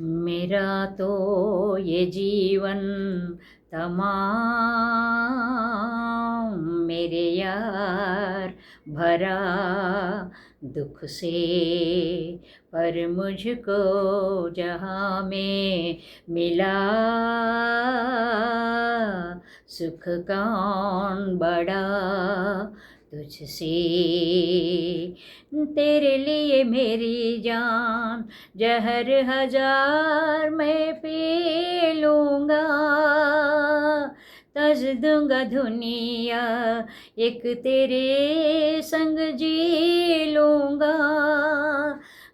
मेरा तो ये जीवन तमाम मेरे यार भरा दुख से, पर मुझको जहाँ में मिला सुख कौन बड़ा तुझसे। तेरे लिए मेरी जान, जहर हज़ार मैं पी लूँगा तज दूँगा दुनिया, एक तेरे संग जी लूँगा।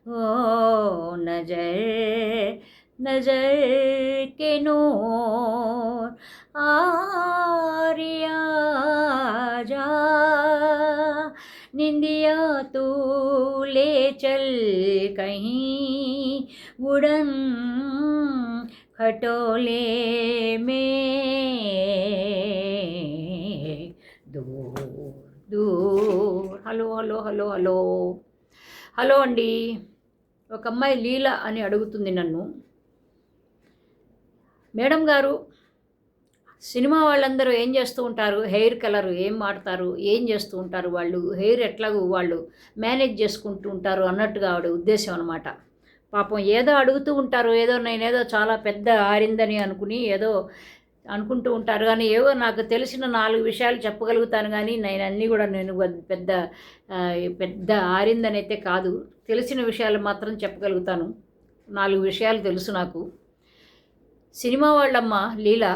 ओ नज़र नज़र के नूर, आरिया। निंदिया तू ले चल कहीं उड़न खटोले में दूर दूर hello hello hello hello hello అండి ఒక అమ్మాయి లీల అని అడుగుతుంది నన్ను మేడం గారు సినిమా వాళ్ళందరూ ఏం చేస్తూ ఉంటారు? హెయిర్ కలర్ ఏం వాడతారు? ఏం చేస్తూ ఉంటారు వాళ్ళు? హెయిర్ ఎట్లాగూ వాళ్ళు మేనేజ్ చేసుకుంటూ ఉంటారు అన్నట్టుగా ఆవిడ ఉద్దేశం అనమాట పాపం ఏదో అడుగుతూ ఉంటారు. ఏదో నేనేదో చాలా పెద్ద ఆరిందని అనుకుని ఏదో అనుకుంటూ ఉంటారు. కానీ ఏవో నాకు తెలిసిన నాలుగు విషయాలు చెప్పగలుగుతాను కానీ నేను అన్నీ కూడా నేను పెద్ద పెద్ద ఆరిందని అయితే కాదు. తెలిసిన విషయాలు మాత్రం చెప్పగలుగుతాను. నాలుగు విషయాలు తెలుసు నాకు. సినిమా వాళ్ళమ్మ లీల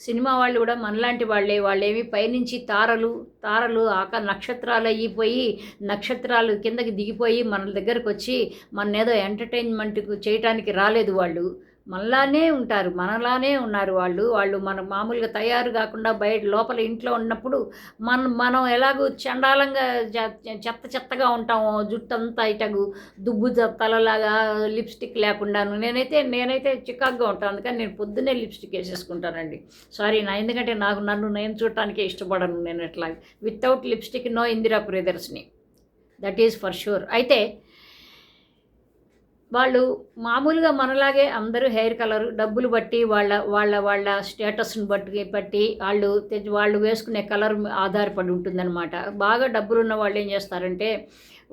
సినిమా వాళ్ళు కూడా మనలాంటి వాళ్ళే. వాళ్ళేమి పైనుంచి తారలు తారలు ఆక నక్షత్రాలు అయిపోయి నక్షత్రాలు కిందకి దిగిపోయి మన దగ్గరకు వచ్చి మన ఏదో ఎంటర్టైన్మెంట్ చేయటానికి రాలేదు వాళ్ళు. మనలానే ఉంటారు మనలానే ఉన్నారు వాళ్ళు. వాళ్ళు మన మామూలుగా తయారు కాకుండా బయట లోపల ఇంట్లో ఉన్నప్పుడు మన మనం ఎలాగో చండాలంగా చెత్త చెత్తగా ఉంటామో. జుట్టు అంతా ఇటగు దుబ్బు తలలాగా లిప్స్టిక్ లేకుండాను. నేనైతే నేనైతే చికాగ్గా ఉంటాను. అందుకని నేను పొద్దున్నే లిప్స్టిక్ వేసేసుకుంటానండి. సారీ నా ఎందుకంటే నాకు నన్ను నేను చూడటానికి ఇష్టపడను నేను ఎట్లా without lipstick no Indira Priyadarshini that is for sure అయితే వాళ్ళు మామూలుగా మనలాగే అందరూ హెయిర్ కలర్ డబ్బులు బట్టి వాళ్ళ వాళ్ళ వాళ్ళ స్టేటస్ని బట్టి బట్టి వాళ్ళు తెచ్చి వాళ్ళు వేసుకునే కలర్ ఆధారపడి ఉంటుందన్నమాట. బాగా డబ్బులు ఉన్న వాళ్ళు ఏం చేస్తారంటే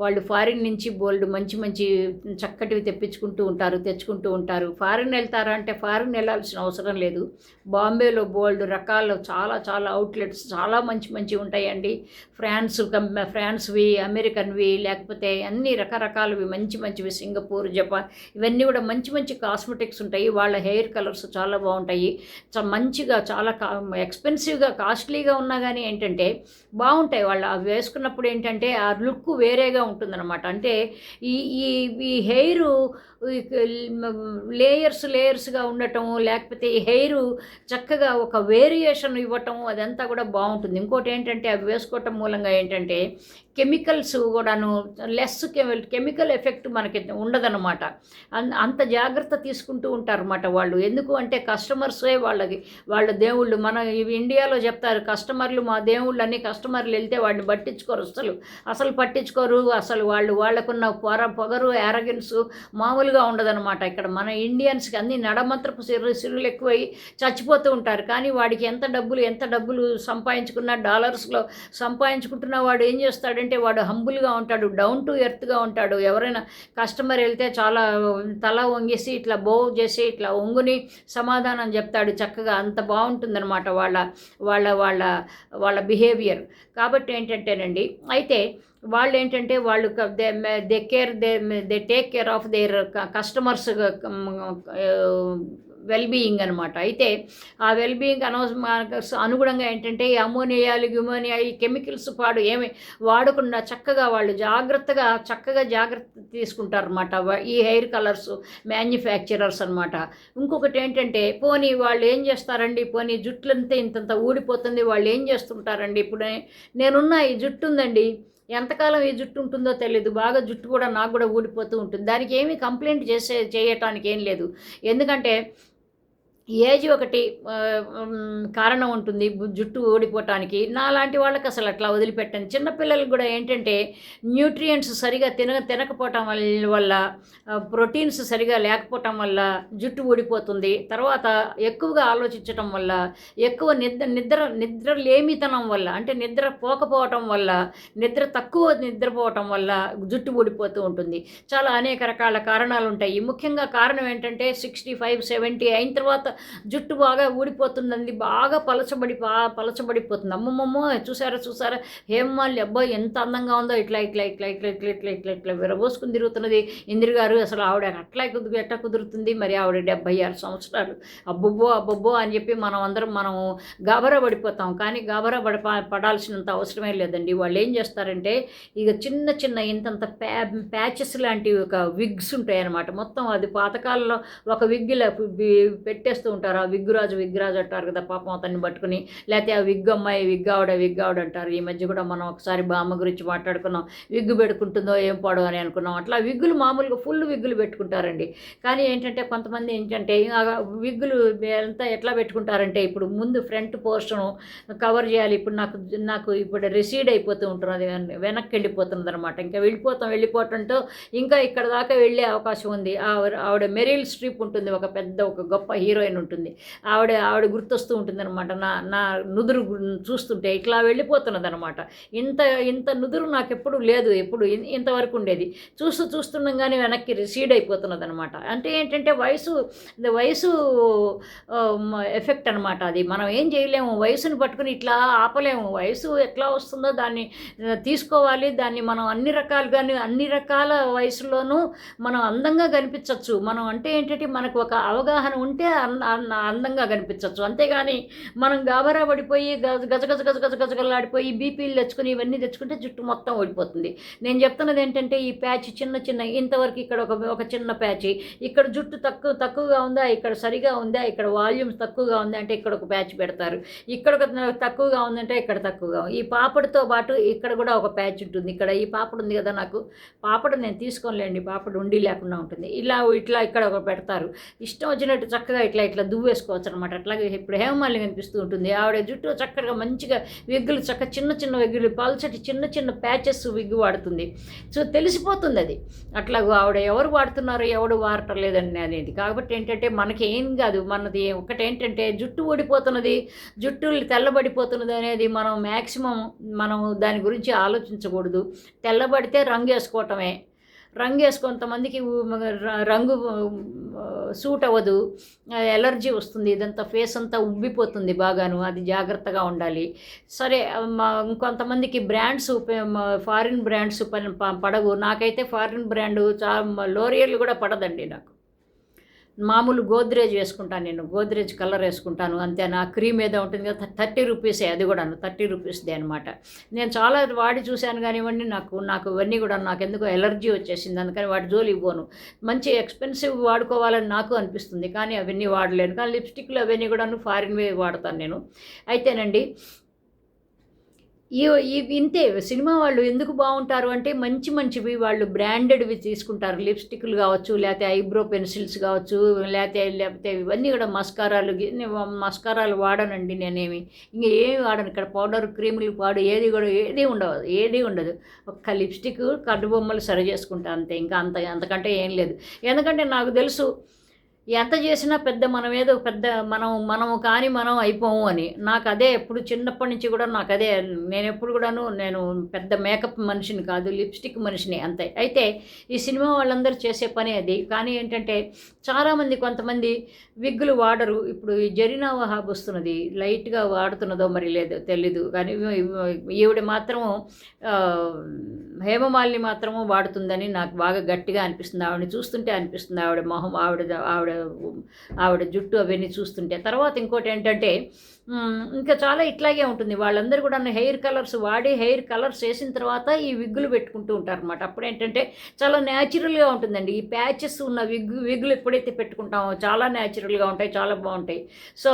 వాళ్ళు ఫారిన్ నుంచి బోల్డ్ మంచి మంచి చక్కటివి తెప్పించుకుంటూ ఉంటారు తెచ్చుకుంటూ ఉంటారు. ఫారిన్ వెళ్తారా అంటే ఫారిన్ వెళ్ళాల్సిన అవసరం లేదు. బాంబేలో బోల్డ్ రకాల చాలా చాలా అవుట్లెట్స్ చాలా మంచి మంచి ఉంటాయండి. ఫ్రాన్స్ ఫ్రాన్స్వి అమెరికన్వి లేకపోతే అన్ని రకరకాలవి మంచి మంచివి సింగపూర్ జపాన్ ఇవన్నీ కూడా మంచి మంచి కాస్మెటిక్స్ ఉంటాయి. వాళ్ళ హెయిర్ కలర్స్ చాలా బాగుంటాయి. చ- మంచిగా చాలా కా ఎక్స్పెన్సివ్గా కాస్ట్లీగా ఉన్నా కానీ ఏంటంటే బాగుంటాయి. వాళ్ళు అవి వేసుకున్నప్పుడు ఏంటంటే ఆ లుక్ వేరేగా ఉంటుందన్నమాట. అంటే ఈ ఈ ఈ హెయిర్ లేయర్స్ లేయర్స్గా ఉండటం లేకపోతే ఈ హెయిర్ చక్కగా ఒక వేరియేషన్ ఇవ్వటం అదంతా కూడా బాగుంటుంది. ఇంకోటి ఏంటంటే అవి వేసుకోవటం మూలంగా ఏంటంటే కెమికల్స్ కూడాను లెస్ కెమికల్ ఎఫెక్ట్ మనకి ఉండదన్నమాట. అంత జాగ్రత్త తీసుకుంటూ ఉంటారన్నమాట వాళ్ళు. ఎందుకు అంటే కస్టమర్సే వాళ్ళకి వాళ్ళ దేవుళ్ళు. మన ఇవి ఇండియాలో చెప్తారు కస్టమర్లు మా దేవుళ్ళు అని కస్టమర్లు వెళ్తే వాడిని పట్టించుకోరు అసలు అసలు పట్టించుకోరు. అసలు వాళ్ళు వాళ్ళకున్న పొర పొగరు యారగెన్స్ మామూలుగా ఉండదన్నమాట ఇక్కడ. మన ఇండియన్స్కి అన్ని నడమంత్రపు సిరు సిరులు ఎక్కువై చచ్చిపోతూ ఉంటారు. కానీ వాడికి ఎంత డబ్బులు ఎంత డబ్బులు సంపాదించుకున్న డాలర్స్లో సంపాదించుకుంటున్న వాడు ఏం చేస్తాడు? చేస్తాడంటే వాడు హంబుల్గా ఉంటాడు డౌన్ టు ఎర్త్గా ఉంటాడు. ఎవరైనా కస్టమర్ వెళ్తే చాలా తల వంగేసి ఇట్లా బో చేసి ఇట్లా ఒంగుని సమాధానం చెప్తాడు చక్కగా. అంత బాగుంటుందన్నమాట వాళ్ళ వాళ్ళ వాళ్ళ వాళ్ళ బిహేవియర్ కాబట్టి ఏంటంటేనండి అయితే వాళ్ళు ఏంటంటే వాళ్ళు they they care they they take care of their customers well being అనమాట అయితే ఆ వెల్ బీయింగ్ అనుగుణంగా ఏంటంటే ఈ అమోనియాలు గ్యుమోనియా ఈ కెమికల్స్ పాడు ఏమి వాడకుండా చక్కగా వాళ్ళు జాగ్రత్తగా చక్కగా జాగ్రత్త తీసుకుంటారన్నమాట. ఈ హెయిర్ కలర్స్ మ్యానుఫ్యాక్చరర్స్ అనమాట ఇంకొకటి ఏంటంటే పోనీ వాళ్ళు ఏం చేస్తారండి? పోనీ జుట్లంతా ఇంతంత ఊడిపోతుంది వాళ్ళు ఏం చేస్తుంటారండి? ఇప్పుడు నేనున్న ఈ జుట్టు ఉందండి. ఎంతకాలం ఈ జుట్టు ఉంటుందో తెలియదు బాగా జుట్టు కూడా నాకు కూడా ఊడిపోతూ ఉంటుంది. దానికి ఏమీ కంప్లైంట్ చేసే చేయటానికి ఏం లేదు. ఎందుకంటే ఏజ్ ఒకటి కారణం ఉంటుంది జుట్టు ఓడిపోవటానికి నా లాంటి వాళ్ళకి అసలు అట్లా వదిలిపెట్టండి చిన్నపిల్లలకు కూడా ఏంటంటే న్యూట్రియంట్స్ సరిగా తిన తినకపోవటం వల్ల ప్రోటీన్స్ సరిగా లేకపోవటం వల్ల జుట్టు ఊడిపోతుంది. తర్వాత ఎక్కువగా ఆలోచించటం వల్ల ఎక్కువ నిద్ర నిద్ర నిద్ర లేమితనం వల్ల అంటే నిద్ర పోకపోవటం వల్ల నిద్ర తక్కువ నిద్రపోవటం వల్ల జుట్టు ఊడిపోతూ ఉంటుంది. చాలా అనేక రకాల కారణాలు ఉంటాయి ముఖ్యంగా కారణం ఏంటంటే సిక్స్టీ ఫైవ్ సెవెంటీ అయిన తర్వాత జుట్టు బాగా ఊడిపోతుందండి బాగా పలచబడి పలచబడిపోతుంది. అమ్మమ్మమ్మో చూసారా చూసారా? హేమాలి అబ్బాయి ఎంత అందంగా ఉందో ఇట్లా ఇట్లా ఇట్లా ఇట్లా ఇట్లా ఇట్లా ఇట్లా ఇట్లా విరబోసుకుని తిరుగుతున్నది ఇందిరి గారు అసలు ఆవిడ అట్లా కుదురు ఎట్లా కుదురుతుంది? మరి ఆవిడ డెబ్బై ఆరు సంవత్సరాలు. అబ్బబ్బో అబ్బబ్బో అని చెప్పి మనం అందరం మనం గాబరా పడిపోతాం కానీ గాబరా పడ పడాల్సినంత అవసరమే లేదండి. వాళ్ళు ఏం చేస్తారంటే ఇక చిన్న చిన్న ఇంతంత ప్యా ప్యాచెస్ లాంటివి ఒక విగ్స్ ఉంటాయి అన్నమాట మొత్తం అది పాతకాలంలో ఒక విగ్ ఇలా చేస్తూ ఉంటారు. ఆ విగ్గురాజు విగ్గురాజు అంటారు కదా పాపం అతన్ని పట్టుకుని. లేకపోతే ఆ విగ్ అమ్మాయి విగ్ ఆవిడ అంటారు. ఈ మధ్య కూడా మనం ఒకసారి బామ్మ గురించి మాట్లాడుకున్నాం. విగ్గు పెట్టుకుంటుందో ఏం పాడో అని అనుకున్నాం. అట్లా విగ్గులు మామూలుగా ఫుల్ విగ్గులు పెట్టుకుంటారండి. కానీ ఏంటంటే కొంతమంది ఏంటంటే విగ్గులు అంతా ఎట్లా పెట్టుకుంటారంటే ఇప్పుడు ముందు ఫ్రంట్ పోర్షను కవర్ చేయాలి. ఇప్పుడు నాకు నాకు ఇప్పుడు రిసీడ్ అయిపోతూ ఉంటున్నది. వెనక్కి వెళ్ళిపోతుంది అనమాట ఇంకా వెళ్ళిపోతాం వెళ్ళిపోవటంతో ఇంకా ఇక్కడ దాకా వెళ్ళే అవకాశం ఉంది. ఆవిడ ఆవిడ మెరిల్ స్ట్రీప్ ఉంటుంది. ఒక పెద్ద ఒక గొప్ప హీరోయిన్ ఉంటుంది. ఆవిడ ఆవిడ గుర్తొస్తూ ఉంటుంది అనమాట నా నా నుదురు చూస్తుంటే ఇట్లా వెళ్ళిపోతున్నది అనమాట ఇంత ఇంత నుదురు నాకు ఎప్పుడు లేదు. ఎప్పుడు ఇంతవరకు ఉండేది. చూస్తూ చూస్తుండగానే వెనక్కి రిసీడ్ అయిపోతున్నది అనమాట అంటే ఏంటంటే వయసు వయసు ఎఫెక్ట్ అనమాట అది. మనం ఏం చేయలేము. వయసుని పట్టుకుని ఇట్లా ఆపలేము. వయసు ఎట్లా వస్తుందో దాన్ని తీసుకోవాలి. దాన్ని మనం అన్ని రకాలుగాను అన్ని రకాల వయసులోనూ మనం అందంగా కనిపించవచ్చు మనం అంటే ఏంటంటే మనకు ఒక అవగాహన ఉంటే అంద అందంగా కనిపించవచ్చు అంతేగాని మనం గాబరా పడిపోయి గజ గజ గజ గజ గజ గజగలాడిపోయి బీపీలు తెచ్చుకుని ఇవన్నీ తెచ్చుకుంటే జుట్టు మొత్తం ఓడిపోతుంది నేను చెప్తున్నది ఏంటంటే ఈ ప్యాచ్ చిన్న చిన్న ఇంతవరకు ఇక్కడ ఒక ఒక చిన్న ప్యాచ్. ఇక్కడ జుట్టు తక్కువ తక్కువగా ఉందా? ఇక్కడ సరిగా ఉందా? ఇక్కడ వాల్యూమ్స్ తక్కువగా ఉందా? అంటే ఇక్కడ ఒక ప్యాచ్ పెడతారు. ఇక్కడ ఒక తక్కువగా ఉందంటే ఇక్కడ తక్కువగా ఈ పాపడితో పాటు ఇక్కడ కూడా ఒక ప్యాచ్ ఉంటుంది. ఇక్కడ ఈ పాపడు ఉంది కదా నాకు. పాపడు నేను తీసుకోలేండి పాపడు ఉండి లేకుండా ఉంటుంది. ఇలా ఇట్లా ఇక్కడ ఒక పెడతారు. ఇష్టం వచ్చినట్టు చక్కగా ఇట్లా ఇట్లా దువ్వేసుకోవచ్చు అనమాట అట్లాగే ఇప్పుడు హేమమాలి కనిపిస్తూ ఉంటుంది. ఆవిడ జుట్టు చక్కగా మంచిగా విగ్గులు చక్క చిన్న చిన్న విగ్గులు పల్చటి చిన్న చిన్న ప్యాచెస్ విగ్గు వాడుతుంది. సో తెలిసిపోతుంది అది అట్లా ఆవిడ ఎవరు వాడుతున్నారో ఎవడు వాడటం లేదని అనేది. కాబట్టి ఏంటంటే మనకి ఏం కాదు. మనది ఒకటేంటంటే జుట్టు ఊడిపోతున్నది జుట్టు తెల్లబడిపోతున్నది అనేది మనం మ్యాక్సిమం మనం దాని గురించి ఆలోచించకూడదు. తెల్లబడితే రంగు వేసుకోవటమే. రంగు వేసి కొంతమందికి రంగు సూట్ అవ్వదు ఎలర్జీ వస్తుంది ఇదంతా ఫేస్ అంతా ఉబ్బిపోతుంది బాగాను అది జాగ్రత్తగా ఉండాలి. సరే మా ఇంకొంతమందికి బ్రాండ్స్ ఫారిన్ బ్రాండ్స్ పడవు. నాకైతే ఫారిన్ బ్రాండ్ చా లోరియల్ కూడా పడదండి నాకు. మామూలు గోద్రేజ్ వేసుకుంటాను నేను గోద్రేజ్ కలర్ వేసుకుంటాను అంతే. నా క్రీమ్ ఏదో ఉంటుంది కదా థర్టీ రూపీసే అది కూడాను థర్టీ రూపీస్దే అనమాట నేను చాలా వాడి చూశాను కానివ్వండి నాకు నాకు ఇవన్నీ కూడా నాకు ఎందుకో ఎలర్జీ వచ్చేసింది అందుకని వాటి జోలి ఇవ్వను మంచి ఎక్స్పెన్సివ్ వాడుకోవాలని నాకు అనిపిస్తుంది కానీ అవన్నీ వాడలేను. కానీ లిప్స్టిక్లు అవన్నీ కూడాను ఫారిన్వే వాడతాను నేను. అయితేనండి ఇంతే సినిమా వాళ్ళు ఎందుకు బాగుంటారు అంటే మంచి మంచివి వాళ్ళు బ్రాండెడ్వి తీసుకుంటారు. లిప్స్టిక్లు కావచ్చు లేకపోతే ఐబ్రో పెన్సిల్స్ కావచ్చు లేకపోతే లేకపోతే ఇవన్నీ కూడా మస్కారాలు మస్కారాలు వాడనండి నేనేమి. ఇంకా ఏమి వాడను ఇక్కడ పౌడర్ క్రీములు వాడు ఏది కూడా ఏది ఉండదు ఏది ఉండదు. ఒక్క లిప్స్టిక్ కడ్డు బొమ్మలు సరి చేసుకుంటా అంతే ఇంకా అంత అంతకంటే ఏం లేదు. ఎందుకంటే నాకు తెలుసు ఎంత చేసినా పెద్ద మనం ఏదో పెద్ద మనం మనము కానీ మనం అయిపోము అని. నాకు అదే ఎప్పుడు చిన్నప్పటి నుంచి కూడా నాకు అదే నేను ఎప్పుడు కూడాను నేను పెద్ద మేకప్ మనిషిని కాదు లిప్స్టిక్ మనిషిని అంతే. అయితే ఈ సినిమా వాళ్ళందరూ చేసే పని అది. కానీ ఏంటంటే చాలామంది కొంతమంది విగ్గులు వాడరు. ఇప్పుడు ఈ జరీనా వహాబ్ వస్తున్నది లైట్గా వాడుతున్నదో మరి లేదో తెలీదు. కానీ ఈవిడ మాత్రం హేమమాలిని మాత్రము వాడుతుందని నాకు బాగా గట్టిగా అనిపిస్తుంది. ఆవిడని చూస్తుంటే అనిపిస్తుంది. ఆవిడ మొహం ఆవిడ ఆవిడ ఆవిడ జుట్టు అవన్నీ చూస్తుంటే. తర్వాత ఇంకోటి ఏంటంటే ఇంకా చాలా ఇట్లాగే ఉంటుంది. వాళ్ళందరూ కూడా హెయిర్ కలర్స్ వాడి హెయిర్ కలర్స్ వేసిన తర్వాత ఈ విగ్గులు పెట్టుకుంటూ ఉంటారు అనమాట అప్పుడు ఏంటంటే చాలా న్యాచురల్గా ఉంటుందండి. ఈ ప్యాచెస్ ఉన్న విగ్గు విగ్గులు ఎప్పుడైతే పెట్టుకుంటామో చాలా న్యాచురల్గా ఉంటాయి చాలా బాగుంటాయి. సో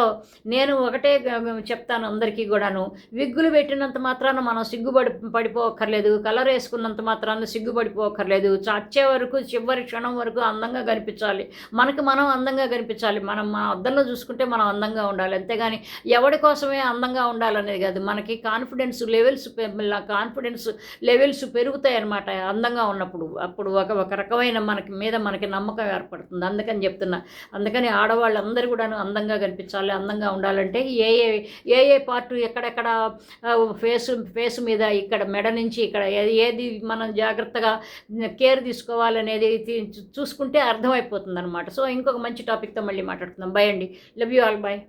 నేను ఒకటే చెప్తాను అందరికీ కూడాను. విగ్గులు పెట్టినంత మాత్రాన మనం సిగ్గుపడి పడిపోక్కర్లేదు కలర్ వేసుకున్నంత మాత్రాన సిగ్గుపడిపోకర్లేదు చచ్చే వరకు చివరి క్షణం వరకు అందంగా కనిపించాలి. మనకి మనం మనం అందంగా కనిపించాలి. మనం మన అద్దంలో చూసుకుంటే మనం అందంగా ఉండాలి. అంతేగాని ఎవడి కోసమే అందంగా ఉండాలనేది కాదు. మనకి కాన్ఫిడెన్స్ లెవెల్స్ కాన్ఫిడెన్స్ లెవెల్స్ పెరుగుతాయి అన్నమాట అందంగా ఉన్నప్పుడు. అప్పుడు ఒక ఒక రకమైన మనకి మీద మనకి నమ్మకం ఏర్పడుతుంది. అందుకని చెప్తున్నా. అందుకని ఆడవాళ్ళందరూ కూడా అందంగా కనిపించాలి అందంగా ఉండాలంటే ఏ ఏ ఏ ఏ పార్ట్ ఎక్కడెక్కడ ఫేస్ ఫేస్ మీద ఇక్కడ మెడ నుంచి ఇక్కడ ఏది ఏది మనం జాగ్రత్తగా కేర్ తీసుకోవాలనేది చూసుకుంటే అర్థమైపోతుంది అనమాట సో ఇంకొక మంచి టాపిక్తో మళ్ళీ మాట్లాడుకుందాం. బై అండి. Love you all bye